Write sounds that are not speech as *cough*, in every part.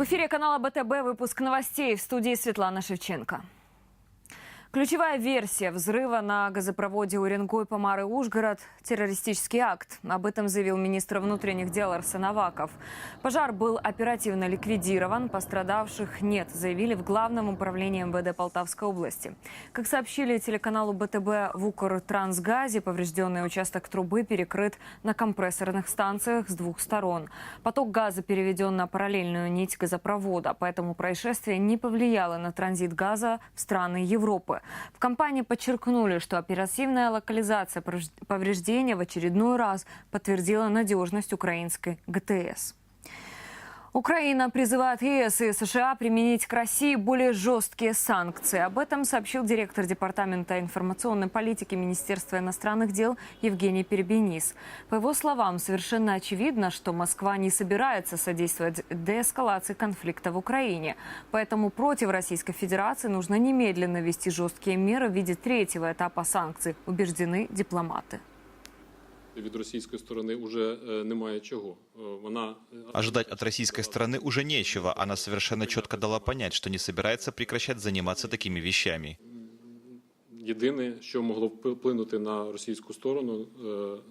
В эфире канала БТБ выпуск новостей в студии Светлана Шевченко. Ключевая версия взрыва на газопроводе Уренгой-Помары-Ужгород – террористический акт. Об этом заявил министр внутренних дел Арсен Аваков. Пожар был оперативно ликвидирован, пострадавших нет, заявили в Главном управлении МВД Полтавской области. Как сообщили телеканалу БТБ в Укртрансгазе, поврежденный участок трубы перекрыт на компрессорных станциях с двух сторон. Поток газа переведен на параллельную нить газопровода, поэтому происшествие не повлияло на транзит газа в страны Европы. В компании подчеркнули, что оперативная локализация повреж- повреждения в очередной раз подтвердила надежность украинской ГТС. Украина призывает ЕС и США применить к России более жесткие санкции. Об этом сообщил директор Департамента информационной политики Министерства иностранных дел Евгений Перебенис. По его словам, совершенно очевидно, что Москва не собирается содействовать деэскалации конфликта в Украине. Поэтому против Российской Федерации нужно немедленно ввести жесткие меры в виде третьего этапа санкций, убеждены дипломаты. від російської сторони вже е, немає чого. Е, Вона е, Ожидать от российской стороны уже нечего. Она совершенно четко дала понять, что не собирается прекращать заниматься такими вещами. єдине, що могло б вплинути на російську сторону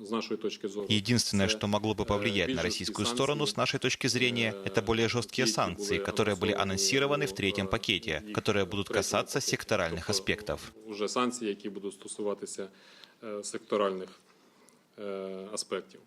е, з нашої точки зору. Единственное, це, что могло бы е, повлиять більш на жорсткі российскую санкції, сторону, с нашей точки зрения, е, это более жесткие ті, які санкции, були которые были анонсовані анонсированы в у, третьем е, пакете, їх которые будут третьому касаться пакеті. секторальных Тобто, аспектов. Уже санкції, які будуть стосуватися е, секторальних е, Аспектів.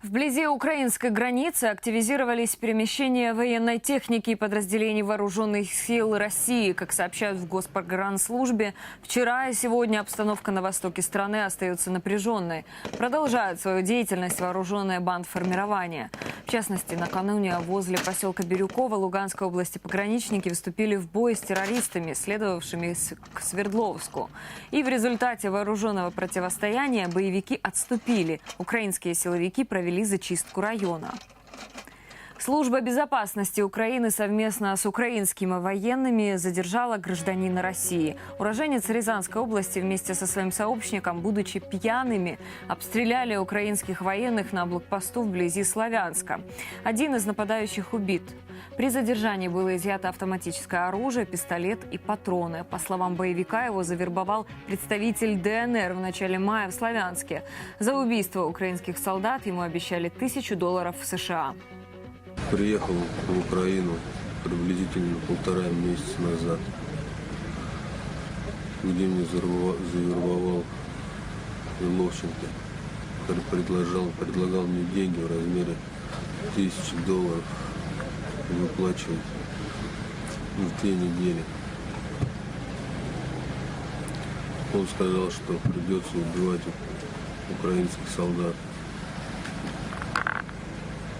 Вблизи украинской границы активизировались перемещения военной техники и подразделений вооруженных сил России. Как сообщают в Госпогранслужбе, вчера и сегодня обстановка на востоке страны остается напряженной. Продолжают свою деятельность вооруженные бандформирования. В частности, накануне возле поселка Бирюкова Луганской области пограничники вступили в бой с террористами, следовавшими к Свердловску. И в результате вооруженного противостояния боевики отступили. Украинские силовики провели зачистку района. Служба безопасности Украины совместно с украинскими военными задержала гражданина России. Уроженец Рязанской области вместе со своим сообщником, будучи пьяными, обстреляли украинских военных на блокпосту вблизи Славянска. Один из нападающих убит. При задержании было изъято автоматическое оружие, пистолет и патроны. По словам боевика, его завербовал представитель ДНР в начале мая в Славянске. За убийство украинских солдат ему обещали тысячу долларов в США. Приехал в Украину приблизительно полтора месяца назад, где мне завербовал, Иловченко, который предложил, предлагал мне деньги в размере тысячи долларов выплачивать в две недели. Он сказал, что придется убивать украинских солдат.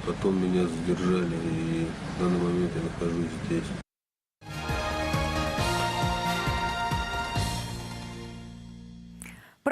Потом меня задержали, и в данный момент я нахожусь здесь.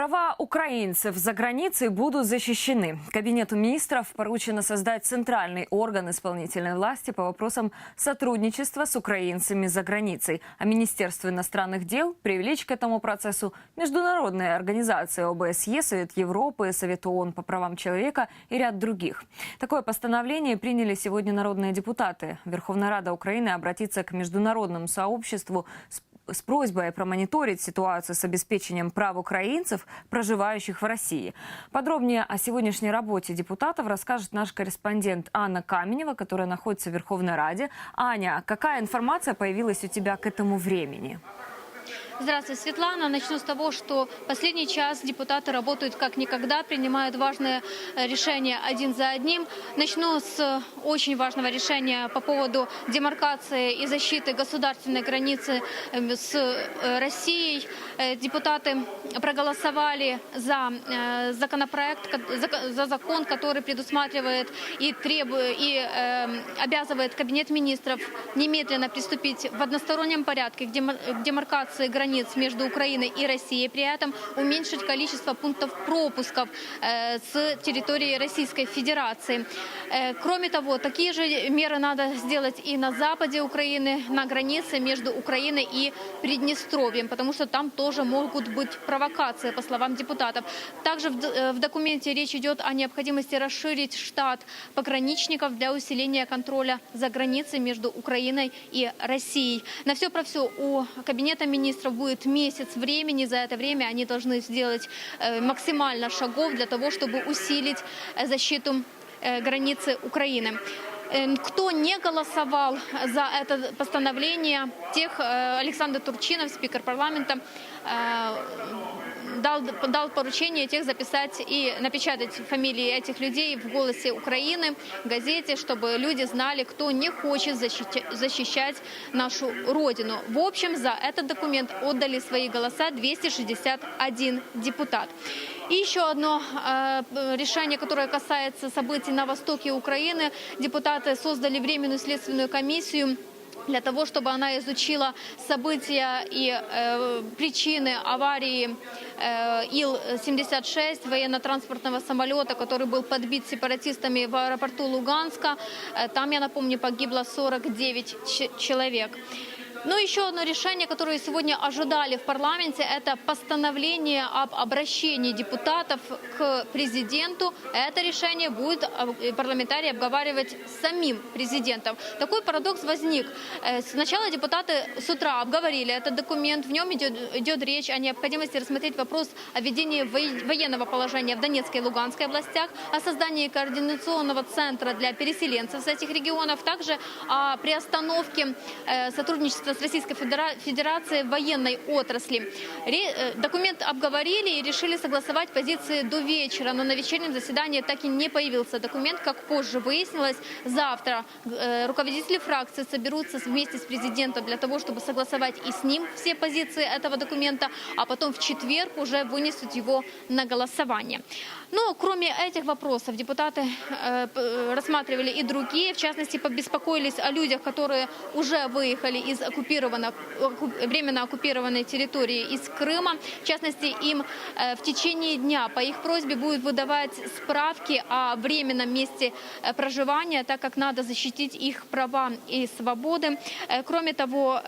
Права украинцев за границей будут защищены. Кабинету министров поручено создать центральный орган исполнительной власти по вопросам сотрудничества с украинцами за границей. А Министерство иностранных дел привлечь к этому процессу международные организации ОБСЕ, Совет Европы, Совет ООН по правам человека и ряд других. Такое постановление приняли сегодня народные депутаты. Верховная Рада Украины обратится к международному сообществу с с просьбой промониторить ситуацию с обеспечением прав украинцев, проживающих в России. Подробнее о сегодняшней работе депутатов расскажет наш корреспондент Анна Каменева, которая находится в Верховной Раде. Аня, какая информация появилась у тебя к этому времени? Здравствуйте, Светлана. Начну с того, что последний час депутаты работают как никогда, принимают важные э, решения один за одним. Начну с э, очень важного решения по поводу демаркации и защиты государственной границы э, с э, Россией. Депутаты проголосовали за законопроект, ко- за- за закон, который предусматривает и требует и э, обязывает Кабинет министров немедленно приступить в одностороннем порядке к дема- к демаркации границ границ между Украиной и Россией, при этом уменьшить количество пунктов пропусков э, с территории Российской Федерации. Э, Кроме того, такие же меры надо сделать и на западе Украины, на границе между Украиной и Приднестровьем, потому что там тоже могут быть провокации, по словам депутатов. Также в э, в документе речь идет о необходимости расширить штат пограничников для усиления контроля за границей между Украиной и Россией. На все про все у Кабинета министров будет месяц времени. За это время они должны сделать э, максимально шагов для того, чтобы усилить э, защиту э, границы Украины. Кто не голосовал за это постановление, тех Александр Турчинов, спикер парламента, дал, дал поручение тех записать и напечатать фамилии этих людей в «Голосе Украины», в газете, чтобы люди знали, кто не хочет защища- защищать нашу Родину. В общем, за этот документ отдали свои голоса 261 депутат. И еще одно э, решение, которое касается событий на востоке Украины. Депутаты создали временную следственную комиссию для того, чтобы она изучила события и э, причины аварии э, Ил-76 военно-транспортного самолета, который был подбит сепаратистами в аэропорту Луганска. Э, там, я напомню, погибло 49 ч- человек. Ну, еще одно решение, которое сегодня ожидали в парламенте, это постановление об обращении депутатов к президенту. Это решение будет э, парламентарии обговаривать самим президентом. Такой парадокс возник. Э, Сначала депутаты с утра обговорили этот документ. В нем идет, идет речь о необходимости рассмотреть вопрос о введении военного положения в Донецкой и Луганской областях, о создании координационного центра для переселенцев с этих регионов, также о приостановке э, сотрудничества с Российской Федера- Федерацией в военной отрасли. Э, Документ обговорили и решили согласовать позиции до вечера, но на вечернем заседании так и не появился документ, как позже выяснилось. Завтра э, руководители фракции соберутся вместе с президентом для того, чтобы согласовать и с ним все позиции этого документа, а потом в четверг уже вынесут его на голосование. Но кроме этих вопросов депутаты э, рассматривали и другие, в частности, побеспокоились о людях, которые уже выехали из оккупированных, оку- временно оккупированной территории, из Крыма. В частности, им э, в течение дня по их просьбе будут выдавать справки о временном месте э, проживания, так как надо защитить их права и свободы. Э, Кроме того,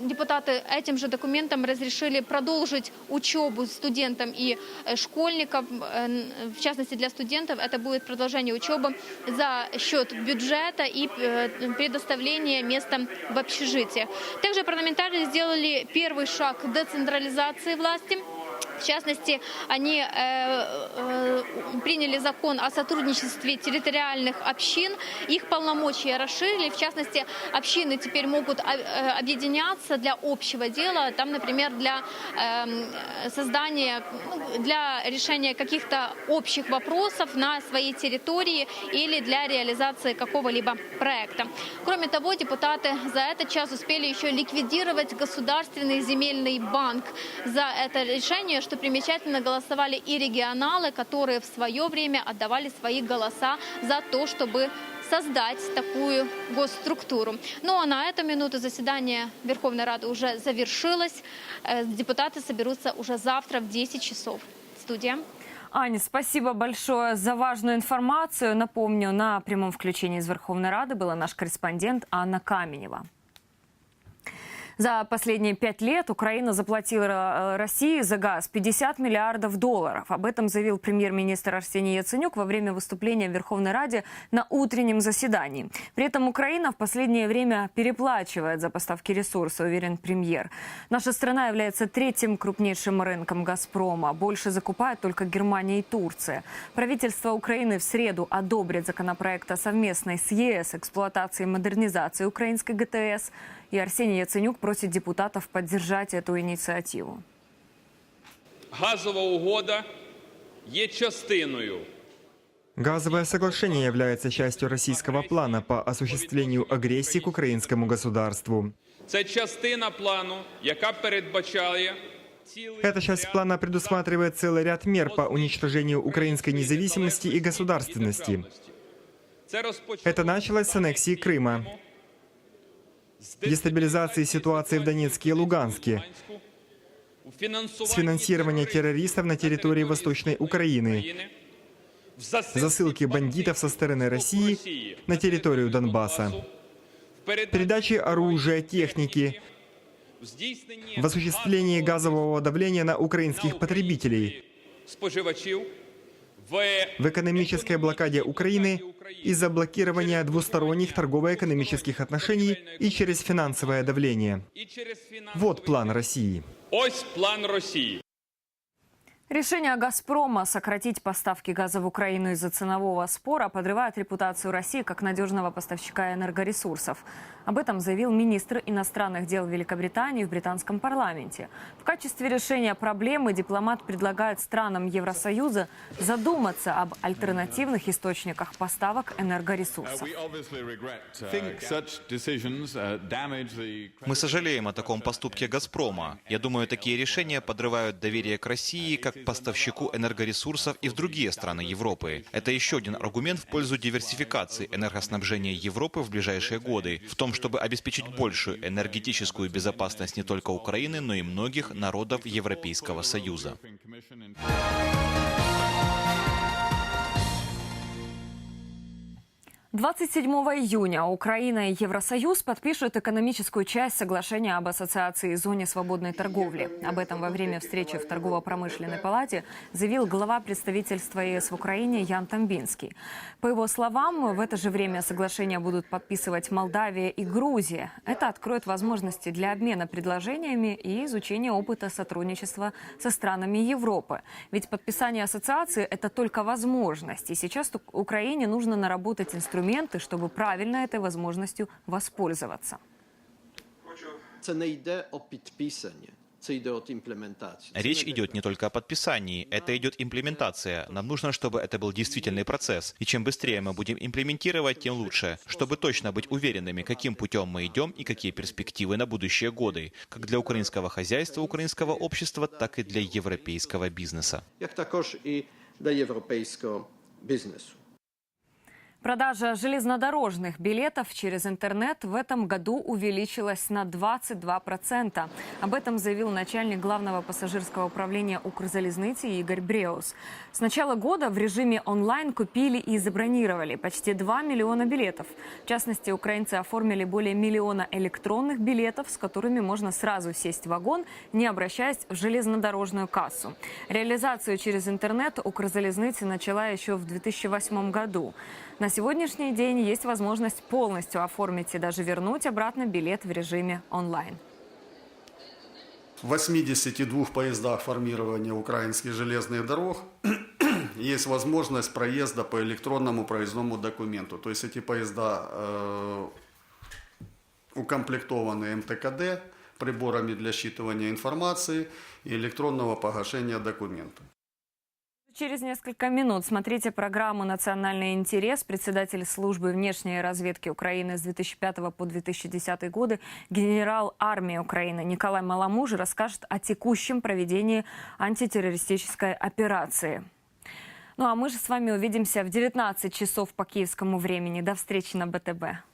депутаты этим же документом разрешили продолжить учебу студентам и школьникам. В частности, для студентов это будет продолжение учебы за счет бюджета и предоставления места в общежитиях. Также парламентарии сделали первый шаг к децентрализации власти. В частности, они э, э, приняли закон о сотрудничестве территориальных общин. Их полномочия расширили. В частности, общины теперь могут а, э, объединяться для общего дела. Там, например, для э, создания, ну, для решения каких-то общих вопросов на своей территории или для реализации какого-либо проекта. Кроме того, депутаты за этот час успели еще ликвидировать Государственный земельный банк. За это решение, что примечательно, голосовали и регионалы, которые в свое время отдавали свои голоса за то, чтобы создать такую госструктуру. Ну а на эту минуту заседание Верховной Рады уже завершилось. Э, Депутаты соберутся уже завтра в 10 часов. Студия. Аня, спасибо большое за важную информацию. Напомню, на прямом включении из Верховной Рады была наш корреспондент Анна Каменева. За последние пять лет Украина заплатила э, России за газ 50 миллиардов долларов. Об этом заявил премьер-министр Арсений Яценюк во время выступления в Верховной Раде на утреннем заседании. При этом Украина в последнее время переплачивает за поставки ресурсов, уверен премьер. Наша страна является третьим крупнейшим рынком «Газпрома». Больше закупают только Германия и Турция. Правительство Украины в среду одобрит законопроект о совместной с ЕС эксплуатации и модернизации украинской ГТС. И Арсений Яценюк просит депутатов поддержать эту инициативу. Газова угода є частиною Газовое соглашение является частью российского плана по осуществлению агрессии к украинскому государству. це частина плану, яка передбачає цілий Эта часть ряд плана предусматривает целый ряд мер по уничтожению украинской независимости и і государственности. державності. Це розпочалося Это началось с аннексии Крыма, з дестабилизации ситуации в Донецке и Луганске, Луганську у фінансуванні с финансирования террористов на территории Восточной Украины, в засилці засылки бандитов со стороны России Росії на территорию Донбасса, в передачі передачи оружия, техники, в здійсненні в осуществлении газового давления на украинских потребителей, споживачів в в экономической блокаде Украины из-за блокирования двусторонних торгово-экономических отношений и через финансовое давление. і через фінансовий Вот план России. Ось план Росії. Решение «Газпрома» сократить поставки газа в Украину из-за ценового спора подрывает репутацию России как надежного поставщика энергоресурсов. Об этом заявил министр иностранных дел Великобритании в британском парламенте. В качестве решения проблемы дипломат предлагает странам Евросоюза задуматься об альтернативных источниках поставок энергоресурсов. Uh, uh, the Мы сожалеем о таком поступке «Газпрома». Я думаю, такие решения подрывают доверие к России как поставщику энергоресурсов и в другие страны Европы. Это еще один аргумент в пользу диверсификации энергоснабжения Европы в ближайшие годы, в том, чтобы обеспечить большую энергетическую безопасность не только Украины, но и многих народов Европейского Союза. 27 июня Украина и Евросоюз подпишут экономическую часть соглашения об ассоциации зоне свободной торговли. Об этом во время встречи в торгово-промышленной палате заявил глава представительства ЕС в Украине Ян Тамбинский. По его словам, в это же время соглашение будут подписывать Молдавия и Грузия. Это откроет возможности для обмена предложениями и изучения опыта сотрудничества со странами Европы. Ведь подписание ассоциации – это только возможность. И сейчас Ук- Украине нужно наработать инструменты, чтобы правильно этой возможностью воспользоваться. Це не йде о підписання, це йде от імплементації. Це Речь не идет не только о подписании, это идет имплементация. Нам нужно, чтобы это был действительный процесс. И чем быстрее мы будем имплементировать, тем лучше. Чтобы точно быть уверенными, каким путем мы идем и какие перспективы на будущие годы. Как для украинского хозяйства, украинского общества, так и для европейского бизнеса. як також і для європейського бізнесу. Продажа железнодорожных билетов через интернет в этом году увеличилась на 22%. Об этом заявил начальник главного пассажирского управления Укрзалезницы Игорь Бреус. С начала года в режиме онлайн купили и забронировали почти 2 миллиона билетов. В частности, украинцы оформили более миллиона электронных билетов, с которыми можно сразу сесть в вагон, не обращаясь в железнодорожную кассу. Реализацию через интернет Укрзалезницы начала еще в 2008 году. На сегодняшний день есть возможность полностью оформить и даже вернуть обратно билет в режиме онлайн. В 82 поездах формирования украинских железных дорог *clears throat* есть возможность проезда по электронному проездному документу. То есть эти поезда э, укомплектованы МТКД, приборами для считывания информации и электронного погашения документа. Через несколько минут смотрите программу «Национальный интерес». Председатель службы внешней разведки Украины с 2005 по 2010 годы, генерал армии Украины Николай Маламуж расскажет о текущем проведении антитеррористической операции. Ну а мы же с вами увидимся в 19 часов по киевскому времени. До встречи на БТБ.